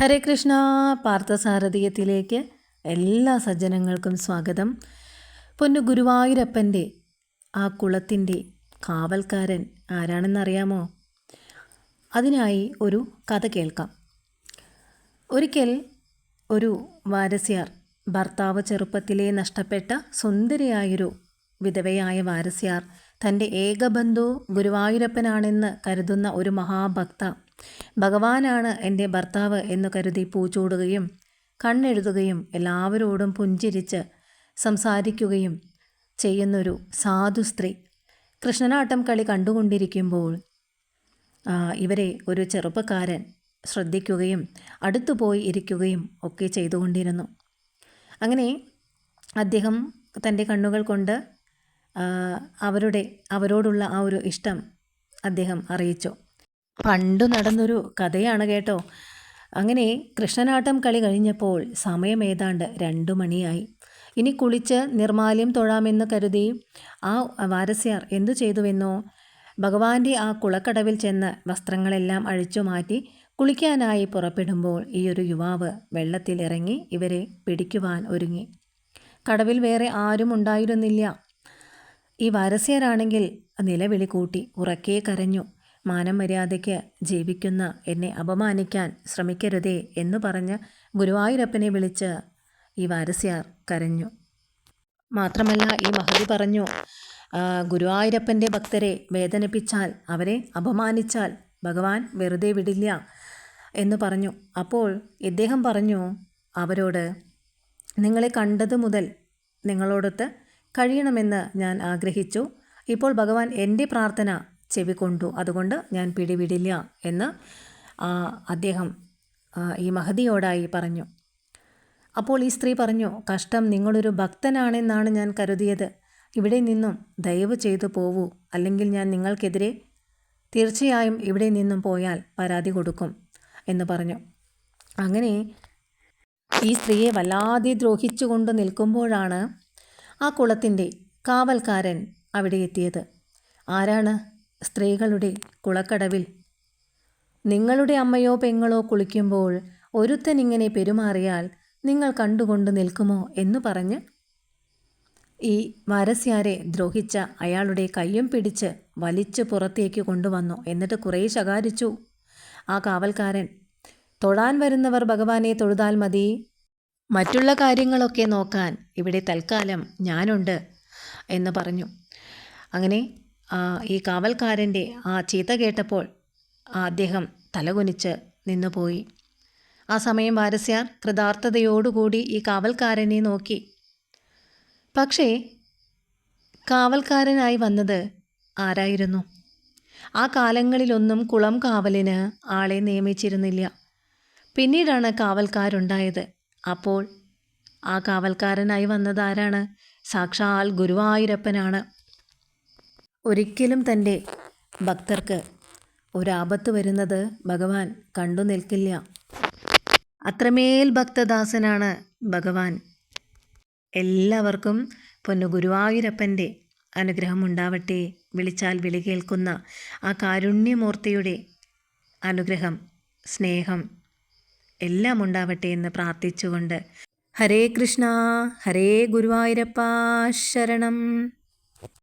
ഹരേ കൃഷ്ണ പാർത്ഥസാരഥീയത്തിലേക്ക് എല്ലാ സജ്ജനങ്ങൾക്കും സ്വാഗതം. പൊന്നു ഗുരുവായൂരപ്പന്റെ ആ കുളത്തിന്റെ കാവൽക്കാരൻ ആരാണെന്നറിയാമോ? അതിനായി ഒരു കഥ കേൾക്കാം. ഒരിക്കൽ ഒരു വാരസ്യാർ ഭർത്താവ് ചെറുപ്പത്തിലെ നഷ്ടപ്പെട്ട സുന്ദരിയായൊരു വിധവയായ വാരസ്യാർ തന്റെ ഏകബന്ധു ഗുരുവായൂരപ്പനാണെന്ന് കരുതുന്ന ഒരു മഹാഭക്ത ഭഗവാനാണ് എന്റെ ഭർത്താവ് എന്ന് കരുതി പൂച്ചൂടുകയും കണ്ണെഴുതുകയും എല്ലാവരോടും പുഞ്ചിരിച്ച് സംസാരിക്കുകയും ചെയ്യുന്നൊരു സാധു സ്ത്രീ. കൃഷ്ണനാട്ടം കളി കണ്ടുകൊണ്ടിരിക്കുമ്പോൾ ഇവരെ ഒരു ചെറുപ്പക്കാരൻ ശ്രദ്ധിക്കുകയും അടുത്തുപോയി ഇരിക്കുകയും ഒക്കെ ചെയ്തുകൊണ്ടിരുന്നു. അങ്ങനെ അദ്ദേഹം തന്റെ കണ്ണുകൾ കൊണ്ട് അവരുടെ അവരോടുള്ള ആ ഒരു ഇഷ്ടം അദ്ദേഹം അറിയിച്ചു. പണ്ടു നടന്നൊരു കഥയാണ് കേട്ടോ. അങ്ങനെ കൃഷ്ണനാട്ടം കളി കഴിഞ്ഞപ്പോൾ സമയം ഏതാണ്ട് രണ്ടു മണിയായി. ഇനി കുളിച്ച് നിർമാല്യം തൊഴാമെന്ന് കരുതി ആ വാരസ്യാർ എന്തു ചെയ്തുവെന്നോ? ഭഗവാന്റെ ആ കുളക്കടവിൽ ചെന്ന് വസ്ത്രങ്ങളെല്ലാം അഴിച്ചു മാറ്റി കുളിക്കാനായി പുറപ്പെടുമ്പോൾ ഈ ഒരു യുവാവ് വെള്ളത്തിൽ ഇറങ്ങി ഇവരെ പിടിക്കുവാൻ ഒരുങ്ങി. കടവിൽ വേറെ ആരും ഉണ്ടായിരുന്നില്ല. ഈ വാരസ്യരാണെങ്കിൽ നിലവിളി കൂട്ടി ഉറക്കെ കരഞ്ഞു. മാനം മര്യാദയ്ക്ക് ജീവിക്കുന്ന എന്നെ അപമാനിക്കാൻ ശ്രമിക്കരുതേ എന്ന് പറഞ്ഞ് ഗുരുവായൂരപ്പനെ വിളിച്ച് ഈ വാരസ്യാർ കരഞ്ഞു. മാത്രമല്ല ഈ മഹതി പറഞ്ഞു ഗുരുവായൂരപ്പന്റെ ഭക്തരെ വേദനിപ്പിച്ചാൽ അവരെ അപമാനിച്ചാൽ ഭഗവാൻ വെറുതെ വിടില്ല എന്ന് പറഞ്ഞു. അപ്പോൾ ഇദ്ദേഹം പറഞ്ഞു അവരോട് നിങ്ങളെ കണ്ടത് മുതൽ നിങ്ങളോടൊത്ത് കഴിയണമെന്ന് ഞാൻ ആഗ്രഹിച്ചു. ഇപ്പോൾ ഭഗവാൻ എന്റെ പ്രാർത്ഥന ചെവിക്കൊണ്ടു അതുകൊണ്ട് ഞാൻ പിടിവിടില്ല എന്ന് അദ്ദേഹം ഈ മഹതിയോടായി പറഞ്ഞു. അപ്പോൾ ഈ സ്ത്രീ പറഞ്ഞു കഷ്ടം നിങ്ങളൊരു ഭക്തനാണെന്നാണ് ഞാൻ കരുതിയത്. ഇവിടെ നിന്നും ദയവ് ചെയ്തു പോവൂ. അല്ലെങ്കിൽ ഞാൻ നിങ്ങൾക്കെതിരെ തീർച്ചയായും ഇവിടെ നിന്നും പോയാൽ പരാതി കൊടുക്കും എന്ന് പറഞ്ഞു. അങ്ങനെ ഈ സ്ത്രീയെ വല്ലാതെ ദ്രോഹിച്ചുകൊണ്ട് നിൽക്കുമ്പോഴാണ് ആ കുളത്തിന്റെ കാവൽക്കാരൻ അവിടെ എത്തിയത്. ആരാണ്? സ്ത്രീകളുടെ കുളക്കടവിൽ. നിങ്ങളുടെ അമ്മയോ പെങ്ങളോ കുളിക്കുമ്പോൾ ഒരുത്തൻ ഇങ്ങനെ പെരുമാറിയാൽ നിങ്ങൾ കണ്ടുകൊണ്ട് നിൽക്കുമോ എന്ന് പറഞ്ഞ് ഈ വാരസ്യാരെ ദ്രോഹിച്ച അയാളുടെ കയ്യും പിടിച്ച് വലിച്ചു പുറത്തേക്ക് കൊണ്ടുവന്നു. എന്നിട്ട് കുറേ ശകാരിച്ചു. ആ കാവൽക്കാരൻ തൊഴാൻ വരുന്നവർ ഭഗവാനെ തൊഴുതാൽ മതി. മറ്റുള്ള കാര്യങ്ങളൊക്കെ നോക്കാൻ ഇവിടെ തൽക്കാലം ഞാനുണ്ട് എന്ന് പറഞ്ഞു. അങ്ങനെ ഈ കാവൽക്കാരന്റെ ആ ചീത്ത കേട്ടപ്പോൾ അദ്ദേഹം തലകുനിച്ച് നിന്നുപോയി. ആ സമയം വാരസ്യാർ കൃതാർത്ഥതയോടുകൂടി ഈ കാവൽക്കാരനെ നോക്കി. പക്ഷേ കാവൽക്കാരനായി വന്നത് ആരായിരുന്നു? ആ കാലങ്ങളിലൊന്നും കുളം കാവലിന് ആളെ നിയമിച്ചിരുന്നില്ല. പിന്നീടാണ് കാവൽക്കാരുണ്ടായത്. അപ്പോൾ ആ കാവൽക്കാരനായി വന്നത് ആരാണ്? സാക്ഷാൽ ഗുരുവായൂരപ്പനാണ്. ഒരിക്കലും തന്റെ ഭക്തർക്ക് ഒരാപത്ത് വരുന്നത് ഭഗവാൻ കണ്ടു നിൽക്കില്ല. അത്രമേൽ ഭക്തദാസനാണ് ഭഗവാൻ. എല്ലാവർക്കും പൊന്നു ഗുരുവായൂരപ്പന്റെ അനുഗ്രഹം ഉണ്ടാവട്ടെ വിളിച്ചാൽ വിളി കേൾക്കുന്ന ആ കാരുണ്യമൂർത്തിയുടെ അനുഗ്രഹം സ്നേഹം എല്ലാം ഉണ്ടാവട്ടെ എന്ന് പ്രാർത്ഥിച്ചുകൊണ്ട് ഹരേ കൃഷ്ണ ഹരേ ഗുരുവായൂരപ്പ ശരണം.